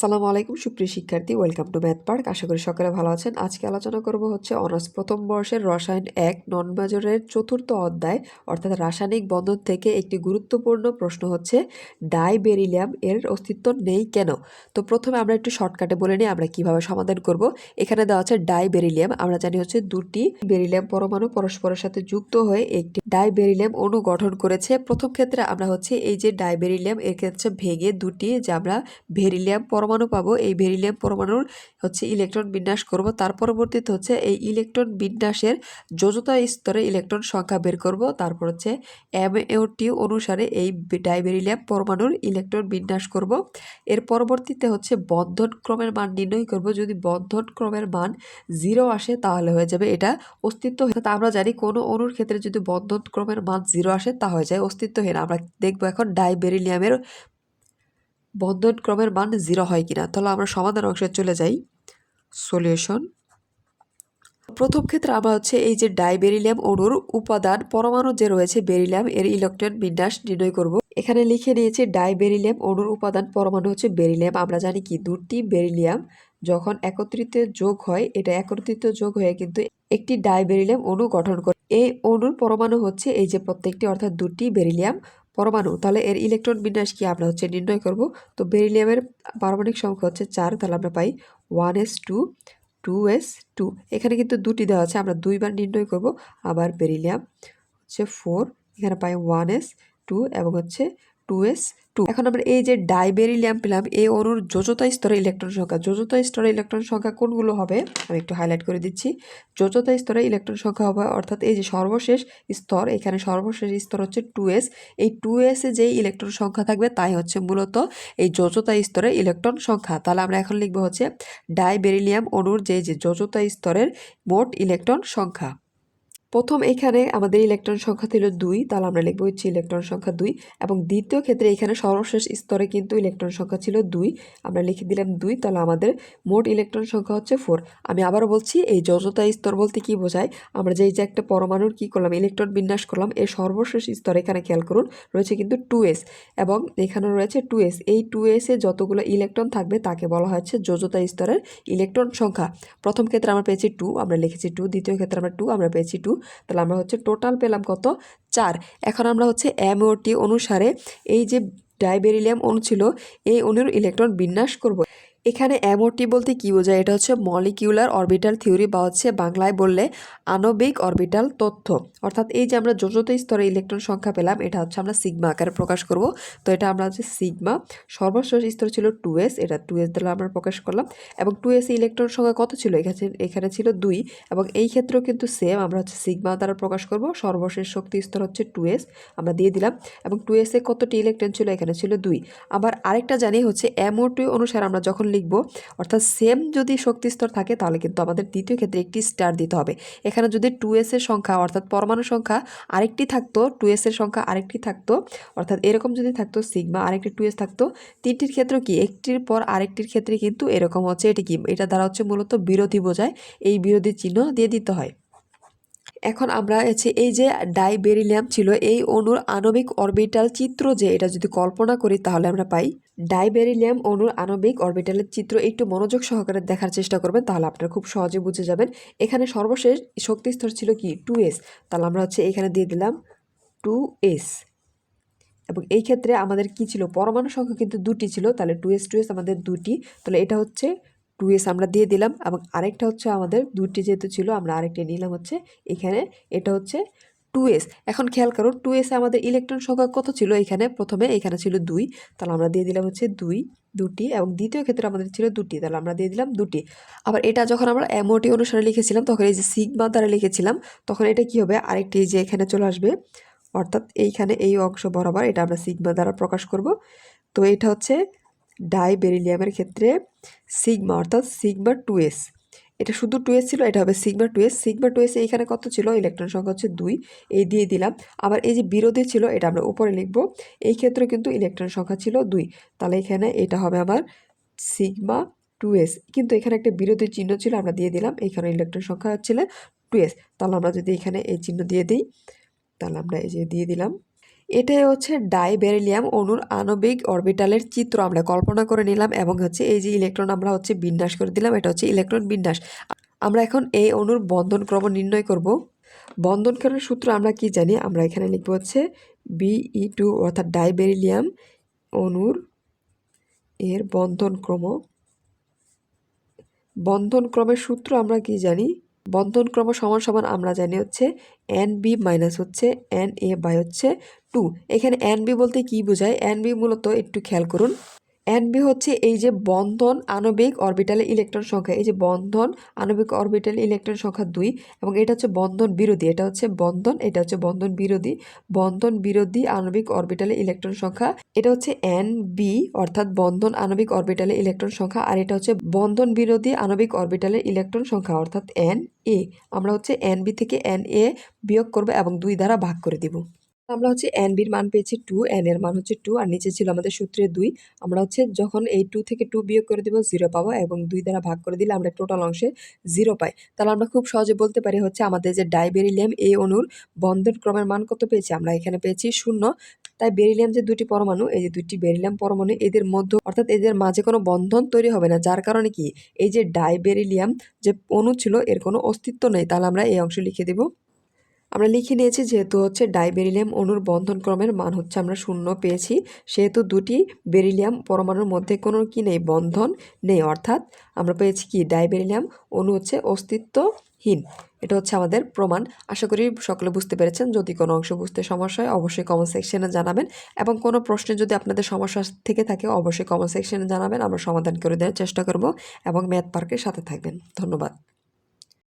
আসসালামু আলাইকুম, সুপ্রিয় শিক্ষার্থী। ওয়েলকাম টু ম্যাথ পার্ক আশা করি সকালে ভালো আছেন। আজকে আলোচনা করব হচ্ছে অনার্স প্রথম বর্ষের রসায়ন এক, নন মেজরের চতুর্থ অধ্যায়, অর্থাৎ রাসায়নিক বন্ধন থেকে একটি গুরুত্বপূর্ণ প্রশ্ন হচ্ছে ডাইবেরিলিয়াম এর অস্তিত্ব নেই কেন? তো প্রথমে আমরা একটু শর্টকাটে বলে নিই, আমরা কীভাবে সমাধান করব। এখানে দেওয়া আছে ডাইবেরিলিয়াম আমরা জানি হচ্ছে দুটি বেরিলিয়াম পরমাণু পরস্পরের সাথে যুক্ত হয়ে একটি ডাইবেরিলিয়াম অণু গঠন করেছে। প্রথম ক্ষেত্রে আমরা হচ্ছে এই যে ডাইবেরিলিয়াম এর ক্ষেত্রে ভেঙে দুটি যে আমরা ভেরিলিয়াম পরমাণু পাবো, এই ভেরিলিয়াম পরমাণুর হচ্ছে ইলেকট্রন বিন্যাস করব। তার পরবর্তীতে হচ্ছে এই ইলেকট্রন বিন্যাসের যোজতা স্তরে ইলেকট্রন সংখ্যা বের করব। তারপর হচ্ছে এম টি অনুসারে এই ডাইবেরিলিয়াম পরমাণুর ইলেকট্রন বিন্যাস করব। এর পরবর্তীতে হচ্ছে বন্ধন ক্রমের মান নির্ণয় করব। যদি বন্ধন ক্রমের মান জিরো আসে তাহলে হয়ে যাবে এটা অস্তিত্ব অর্থাৎ আমরা জানি কোনো অণুর ক্ষেত্রে যদি বন্ধন ক্রমের মান জিরো আসে তা হয়ে যায় অস্তিত্বহীন আমরা দেখব এখন ডাইবেরিলিয়ামের বন্ধন ক্রমের মান জিরো হয় কিনা? তাহলে আমরা সমাধান অংশে চলে যাই। সলিউশন প্রথম ক্ষেত্রে আমরা হচ্ছে এই যে ডাইবেরিলিয়াম অণুর উপাদান, পরমাণু যে রয়েছে, বেরিলিয়াম, এর ইলেকট্রন বিন্যাস নির্ণয় করব। এখানে লিখে নিয়েছি ডাইবেরিলিয়াম অণুর উপাদান, পরমাণু হচ্ছে বেরিলিয়াম। আমরা জানি কি? দুটি বেরিলিয়াম যখন একত্রিত যোগ হয়, এটা একত্রিত যোগ হয়ে কিন্তু একটি ডাইবেরিলিয়াম অণু গঠন করে। এই অণুর পরমাণু হচ্ছে এই যে প্রত্যেকটি, অর্থাৎ দুটি বেরিলিয়াম পরমাণু, তাহলে এর ইলেকট্রন বিন্যাস কি? আমরা হচ্ছে নির্ণয় করব। তো বেরিলিয়ামের পারমাণিক সংখ্যা হচ্ছে চার, তাহলে আমরা পাই one S two two S two এখানে কিন্তু দুটি দেওয়া আছে, আমরা দুইবার নির্ণয় করব। আবার বেরিলিয়াম হচ্ছে ফোর এখানে পাই ওয়ান এস টু এবং হচ্ছে টু এস টু। এখন আমরা এই যে ডাইবেরিলিয়াম পেলাম, এই অণুর যোজতা স্তরে ইলেকট্রন সংখ্যা। যোজতা স্তরে ইলেকট্রন সংখ্যা কোনগুলো হবে? আমি একটু হাইলাইট করে দিচ্ছি। যোজতা স্তরে ইলেকট্রন সংখ্যা হবে, অর্থাৎ এই যে সর্বশেষ স্তর, এখানে সর্বশেষ স্তর হচ্ছে টু এস। এই টু এসে যেই ইলেকট্রন সংখ্যা থাকবে, তাই হচ্ছে মূলত এই যোজতা স্তরে ইলেকট্রন সংখ্যা। তাহলে আমরা এখন লিখব হচ্ছে ডাইবেরিলিয়াম অণুর যে যে যোজতা স্তরের মোট ইলেকট্রন সংখ্যা। প্রথম এখানে আমাদের ইলেকট্রন সংখ্যা ছিল দুই, তাহলে আমরা লিখব হচ্ছে ইলেকট্রন সংখ্যা দুই, এবং দ্বিতীয় ক্ষেত্রে এখানে সর্বশেষ স্তরে কিন্তু ইলেকট্রন সংখ্যা ছিল দুই। আমরা লিখে দিলাম দুই, তাহলে আমাদের মোট ইলেকট্রন সংখ্যা হচ্ছে ফোর আমি আবারও বলছি, এই যজতা স্তর বলতে কি বোঝায়? আমরা যে যে একটা পরমাণুর কি করলাম ইলেকট্রন বিন্যাস করলাম, এর সর্বশেষ স্তর এখানে খেয়াল করুন, রয়েছে কিন্তু টু এস এবং এখানে রয়েছে টু এস এই টু এসে যতগুলো ইলেকট্রন থাকবে, তাকে বলা হচ্ছে যোজতা স্তরের ইলেকট্রন সংখ্যা। প্রথম ক্ষেত্রে আমরা পেয়েছি টু আমরা লিখেছি টু দ্বিতীয় ক্ষেত্রে আমরা টু আমরা পেয়েছি টু তাহলে আমরা হচ্ছে টোটাল পেলাম কত? চার। এখন আমরা হচ্ছে এমওটি অনুসারে এই যে ডাইবেরিলিয়াম অণু ছিল, এই অণুর ইলেকট্রন বিন্যাস করব। এখানে এমওটি বলতে কী বোঝায়? এটা হচ্ছে মলিকিউলার অরবিটাল থিওরি বা হচ্ছে বাংলায় বললে আণবিক অরবিটাল তথ্য। অর্থাৎ এই যে আমরা যত স্তরে ইলেকট্রন সংখ্যা পেলাম, এটা হচ্ছে আমরা সিগমা আকারে প্রকাশ করব। তো এটা আমরা হচ্ছে সিগমা সর্বশেষ স্তর ছিল টু এস এটা টু এস দ্বারা আমরা প্রকাশ করলাম। এবং টু এস ইলেকট্রন সংখ্যা কত ছিল? এখানে এখানে ছিল দুই। এবং এই ক্ষেত্রেও কিন্তু সেম আমরা হচ্ছে সিগমা দ্বারা প্রকাশ করব। সর্বশেষ শক্তি স্তর হচ্ছে টু এস আমরা দিয়ে দিলাম। এবং টু এসে কতটি ইলেকট্রন ছিল? এখানে ছিল দুই। আবার আরেকটা জানি হচ্ছে এমওটি অনুসারে আমরা যখন লিখব। অর্থাৎ সেম যদি শক্তি স্তর থাকে, তাহলে কিন্তু আমাদের দ্বিতীয় ক্ষেত্রে একটি স্টার দিতে হবে। এখানে যদি টু এর সংখ্যা, অর্থাৎ পরমাণু সংখ্যা আরেকটি থাকতো টু এর সংখ্যা আরেকটি থাকতো, অর্থাৎ এরকম যদি থাকতো সিগমা আরেকটি টু এস থাকতো, তিনটির ক্ষেত্রে কি? একটির পর আরেকটির ক্ষেত্রে কিন্তু এরকম হচ্ছে। এটি কি? এটা দ্বারা হচ্ছে মূলত বিরোধী বোঝায়। এই বিরোধী চিহ্ন দিয়ে দিতে হয়। এখন আমরা হচ্ছে এই যে ডাইবেরিলিয়াম ছিল, এই অণুর আণবিক অরবিটাল চিত্র যে, এটা যদি কল্পনা করি, তাহলে আমরা পাই ডাইবেরিলিয়াম অণুর আণবিক অরবিটালের চিত্র একটু মনোযোগ সহকারে দেখার চেষ্টা করবেন, তাহলে আপনারা খুব সহজে বুঝে যাবেন। এখানে সর্বশেষ শক্তিস্তর ছিল কি? Two S. তাহলে আমরা হচ্ছে এখানে দিয়ে দিলাম টু এস। এবং এই ক্ষেত্রে আমাদের কি ছিল? পরমাণু সংখ্যা কিন্তু দুটি ছিল, তাহলে টু এস টু এস আমাদের দুটি। তাহলে এটা হচ্ছে টু এস আমরা দিয়ে দিলাম, এবং আরেকটা হচ্ছে আমাদের দুটি যেহেতু ছিল, আমরা আরেকটা নিলাম হচ্ছে এখানে। এটা হচ্ছে টু এস। এখন খেয়াল করুন টু এসে আমাদের ইলেকট্রন সংখ্যা কত ছিল? এখানে, প্রথমে এখানে ছিল দুই। তাহলে আমরা দিয়ে দিলাম হচ্ছে দুই, দুটি, এবং দ্বিতীয় ক্ষেত্রে আমাদের ছিল দুটি। তাহলে আমরা দিয়ে দিলাম দুটি। আবার এটা যখন আমরা এমওটি অনুসারে লিখেছিলাম, তখন এই যে সিগমা দ্বারা লিখেছিলাম, তখন এটা কি হবে? আরেকটি যে এখানে চলে আসবে, অর্থাৎ এইখানে এই অংশ বরাবর, এটা আমরা সিগমা দ্বারা প্রকাশ করব। তো এটা হচ্ছে ডাই বেরিলিয়ামের ক্ষেত্রে সিগমা অর্থাৎ সিগমা টু এস এটা শুধু টু এস ছিল, এটা হবে sigma two S sigma two S এইখানে কত ছিল? ইলেকট্রন সংখ্যা হচ্ছে দুই। এই দিয়ে দিলাম। আবার এই যে বিরোধী ছিল, এটা আমরা উপরে লিখব। এই ক্ষেত্রে কিন্তু ইলেকট্রন সংখ্যা ছিল দুই। তাহলে এখানে এটা হবে আমার সিগমা টু এস কিন্তু এখানে একটা বিরোধী চিহ্ন ছিল, আমরা দিয়ে দিলাম। এখানে ইলেকট্রন সংখ্যা হচ্ছিল টু এস তাহলে আমরা যদি এখানে এই চিহ্ন দিয়ে দিই, তাহলে আমরা এই যে দিয়ে দিলাম। এটাই হচ্ছে ডাইবেরিলিয়াম অণুর আণবিক অরবিটালের চিত্র। আমরা কল্পনা করে নিলাম এবং হচ্ছে এই যে ইলেকট্রন আমরা হচ্ছে বিন্যাস করে দিলাম, এটা হচ্ছে ইলেকট্রন বিন্যাস। আমরা এখন এই অণুর বন্ধন ক্রম নির্ণয় করব। বন্ধনকরণের সূত্র আমরা কি জানি? আমরা এখানে লিখব হচ্ছে বিই টু অর্থাৎ ডাইবেরিলিয়াম অণুর এর বন্ধন ক্রম। বন্ধন ক্রমের সূত্র আমরা কি জানি? বন্ধন ক্রম সমান সমান আমরা জানি হচ্ছে এন বি মাইনাস হচ্ছে এন এ বাই হচ্ছে টু এখানে এন বি বলতে কি বোঝায়? এন বি মূলত একটু খেয়াল করুন। এন বি হচ্ছে এই যে বন্ধন আণবিক অরবিটালে ইলেকট্রন সংখ্যা। এই যে বন্ধন আণবিক অরবিটালে ইলেকট্রন সংখ্যা দুই এবং এটা হচ্ছে বন্ধন বিরোধী। এটা হচ্ছে বন্ধন, এটা হচ্ছে বন্ধন বিরোধী। বন্ধন বিরোধী আণবিক অরবিটালে ইলেকট্রন সংখ্যা, এটা হচ্ছে এন বি অর্থাৎ বন্ধন আণবিক অরবিটালে ইলেকট্রন সংখ্যা আর এটা হচ্ছে বন্ধন বিরোধী আণবিক অরবিটালে ইলেকট্রন সংখ্যা অর্থাৎ এন এ আমরা হচ্ছে এন বি থেকে এন এ বিয়োগ করব এবং দুই দ্বারা ভাগ করে দিব। আমরা হচ্ছে এন বির মান পেয়েছি টু এন এর মান হচ্ছে টু আর নিচে ছিল আমাদের সূত্রে দুই। আমরা হচ্ছে যখন এই টু থেকে টু বিয়োগ করে দিব জিরো পাবো এবং দুই দ্বারা ভাগ করে দিলে আমরা টোটাল অংশে জিরো পাই। তাহলে আমরা খুব সহজে বলতে পারি হচ্ছে আমাদের যে ডাইবেরিলিয়াম এই অণুর বন্ধন ক্রমের মান কত পেয়েছি? আমরা এখানে পেয়েছি শূন্য। তাই বেরিলিয়াম যে দুটি পরমাণু, এই যে দুটি বেরিলিয়াম পরমাণু, এদের মধ্যে, অর্থাৎ এদের মাঝে কোনো বন্ধন তৈরি হবে না। যার কারণে কি? এই যে ডাইবেরিলিয়াম যে অণু ছিল, এর কোনো অস্তিত্ব নেই। তাহলে আমরা এই অংশ লিখে দেব আমরা লিখে নিয়েছি, যেহেতু হচ্ছে ডাইবেরিলিয়াম অণুর বন্ধনক্রমের মান হচ্ছে আমরা শূন্য পেয়েছি, সেহেতু দুটি বেরিলিয়াম পরমাণুর মধ্যে কোনো কি নেই, বন্ধন নেই। অর্থাৎ আমরা পেয়েছি কি? ডাইবেরিলিয়াম অণু হচ্ছে অস্তিত্বহীন। এটা হচ্ছে আমাদের প্রমাণ। আশা করি সকলে বুঝতে পেরেছেন। যদি কোনো অংশ বুঝতে সমস্যা হয়, অবশ্যই কমেন্ট সেকশনে জানাবেন। এবং কোনো প্রশ্নে যদি আপনাদের সমস্যা থেকে থাকে, অবশ্যই কমেন্ট সেকশনে জানাবেন। আমরা সমাধান করে দেওয়ার চেষ্টা করব এবং ম্যাথ পার্কের সাথে থাকবেন। ধন্যবাদ।